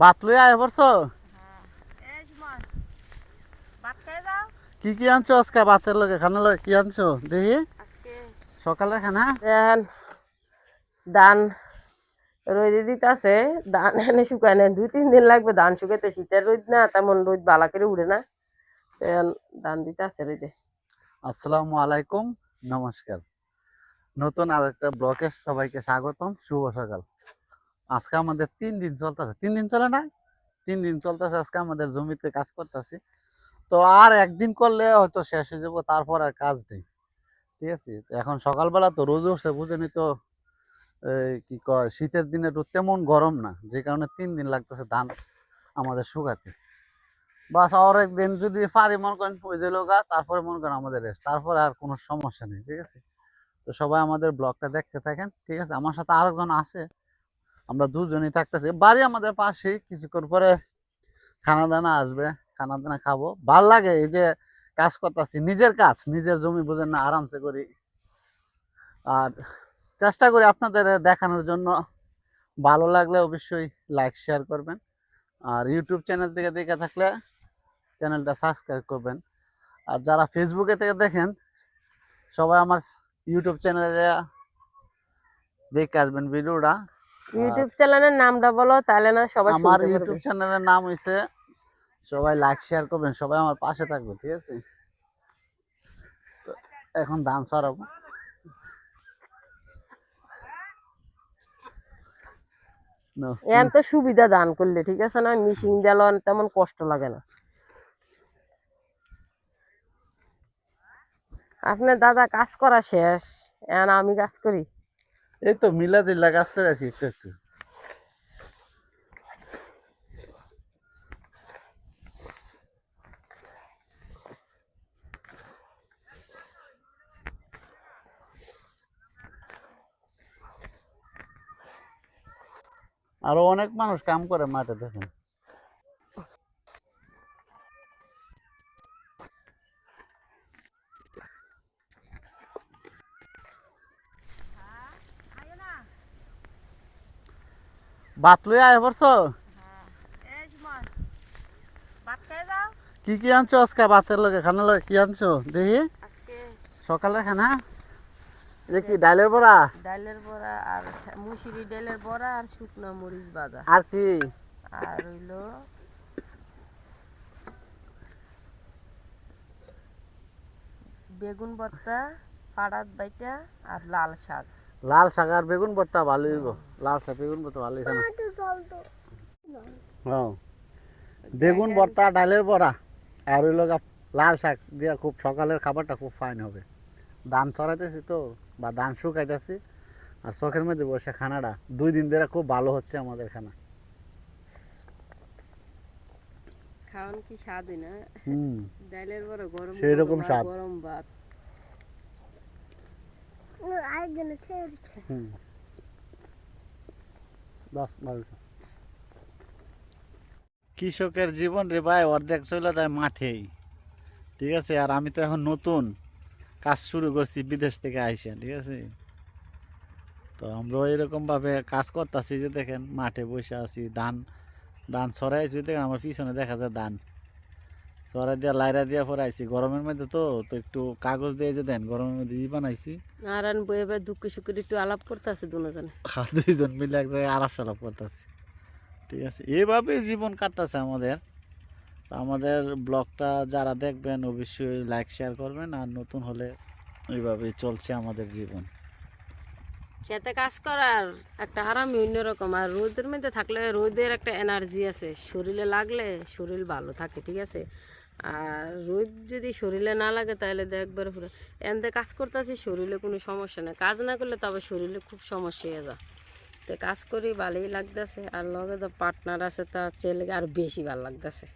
ভাত লই আয় পড়ছো? যাও। কি কি আনছো আজকে ভাতের লগে? খানা লগে কি আনছো? দেখি। সকালের খানা? দেন রোদে দিতেছে। ধান এনে শুকায় না দুই তিন দিন লাগবে ধান শুকাইতে। শীতের রোদ না তেমন রোদ বালা করে উড়ে না। ধান দিতে আছে রোদে। আসসালামু আলাইকুম নমস্কার। নতুন আরেকটা ব্লকে সবাইকে স্বাগতম। শুভ সকাল। আজকে আমাদের তিন দিন চলতেছে। তিন দিন চলে না তিন দিন চলতেছে, আজকে আমাদের জমিতে কাজ করতেছি। তো আর একদিন করলে হয়তো শেষ হয়ে যাব, তারপর আর কাজ নেই। ঠিক আছে? এখন সকালবেলা তো রোদ উঠছে, বুঝেনি তো কি কয়, শীতের দিনে তো তেমন গরম না, যে কারণে তিন দিন লাগতেছে ধান আমাদের শুকাতে। বাস আর একদিন যদি পারি, মনে করেন গা, তারপরে মনে করেন আমাদের রেস্ট তারপরে আর কোনো সমস্যা নেই, ঠিক আছে? তো সবাই আমাদের ব্লগটা দেখতে থাকেন, ঠিক আছে? আমার সাথে আরেকজন আছে আমরা দুজনই থাকতেছি। বাড়ি আমাদের পাশেই, কিছুক্ষণ পরে খানা দানা আসবে খানা দানা খাব। ভালো লাগে এই যে কাজ করতেছি, নিজের কাজ, নিজের জমি বুঝেন না, আরামসে করি। আর চেষ্টা করি আপনাদের দেখানোর জন্য। ভালো লাগলে অবশ্যই লাইক শেয়ার করবেন। আর ইউটিউব চ্যানেল থেকে দেখে থাকলে চ্যানেলটা সাবস্ক্রাইব করবেন। আর যারা ফেসবুকে থেকে দেখেন, সবাই আমার ইউটিউব চ্যানেলে দেখে আসবেন ভিডিওটা। ইউটিউব চ্যানেলের নামটা বলো তাহলে না সবাই আমার ইউটিউব চ্যানেলের নাম হইছে সবাই লাইক শেয়ার করবেন সবাই আমার পাশে থাকবে ঠিক আছে? এখন দাম সরাবো এখন তো সুবিধা দান করলে ঠিক আছে না? মিশিং জ্বালান তেমন কষ্ট লাগে না। আপনার দাদা কাজ করা শেষ এখন আমি কাজ করি? এই তো মিলা দিল্লা কাজ করে আছি, একটু একটু। আরও অনেক মানুষ কাম করে মাঠে, দেখেন। ভাত লই আয় পড়ছো? কি কি আনছো আজকে ভাতের লগে? খানা লগে কি আনছো? দেখি। সকালের খানা? এটা কি ডালের বড়া? ডালের বড়া আর মুসুরি ডালের বড়া আর শুকনো মরিচ ভাজা আর কি? আর হইল বেগুন ভর্তা পাড়াত বাইটা আর লাল শাক। লাল শাক আর বেগুন ভর্তা ভালো হইব। লাল শাক বেগুন ভর্তা ভালো খানা হ্যাঁ। বেগুন ভর্তা ডালের বড়া। আর ওই লোক লাল শাক দিয়া খুব সকালের খাবারটা খুব ফাইন হবে। ধান চড়াইতেছি তো বা ধান শুকাইতেছি। আর চোখের মধ্যে বসে খানাটা। দুই দিন ধরে খুব ভালো হচ্ছে আমাদের খানা। খাওয়ান কি স্বাদ না? হুম। ডালের বড়া গরম সেরকম স্বাদ। গরম ভাত। ভালো কৃষকের জীবন রে ভাই, অর্ধেক চলে যায় মাঠেই। ঠিক আছে? আর আমি তো এখন নতুন কাজ শুরু করছি, বিদেশ থেকে আইসা, ঠিক আছে? তো আমরা এরকম ভাবে কাজ করতেছি যে দেখেন, মাঠে বসে আছি, ধান ধান ছড়াইছি দেখেন আমার পিছনে দেখা যায় ধান। ছড়াই দিয়া লাইরা দিয়া পরে আইছি। গরমের মধ্যে তো তো একটু কাগজ দিয়ে যে দেন গরমের মধ্যে ই বানাইছি। আর আন বয়ে বয়ে দুঃখ সুখের একটু আলাপ করতে আছে দুজনে। আর দুইজন মিলে এক জায়গায় আলাপ সালাপ করতেছি ঠিক আছে এইভাবে জীবন কাটতেছে আমাদের। তো আমাদের ব্লগটা যারা দেখবেন অবশ্যই লাইক শেয়ার করবেন। আর নতুন হলে এইভাবেই চলছে আমাদের জীবন। খেতে কাজ করার একটা আরামই অন্যরকম। আর রোদের মধ্যে থাকলে রোদের একটা এনার্জি আছে। শরীরে লাগলে শরীর ভালো থাকে, ঠিক আছে? আর রোদ যদি শরীরে না লাগে তাহলে দেখবার পুরো এনতে কাজ করতেছি, শরীরে কোনো সমস্যা নেই। কাজ না করলে তবে শরীরে খুব সমস্যা হয়ে যায়। তো কাজ করি, ভালোই লাগতেছে। আর লগে তো পার্টনার আছে, তার ছেলেকে আর বেশি ভালো লাগতেছে।